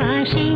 পাশে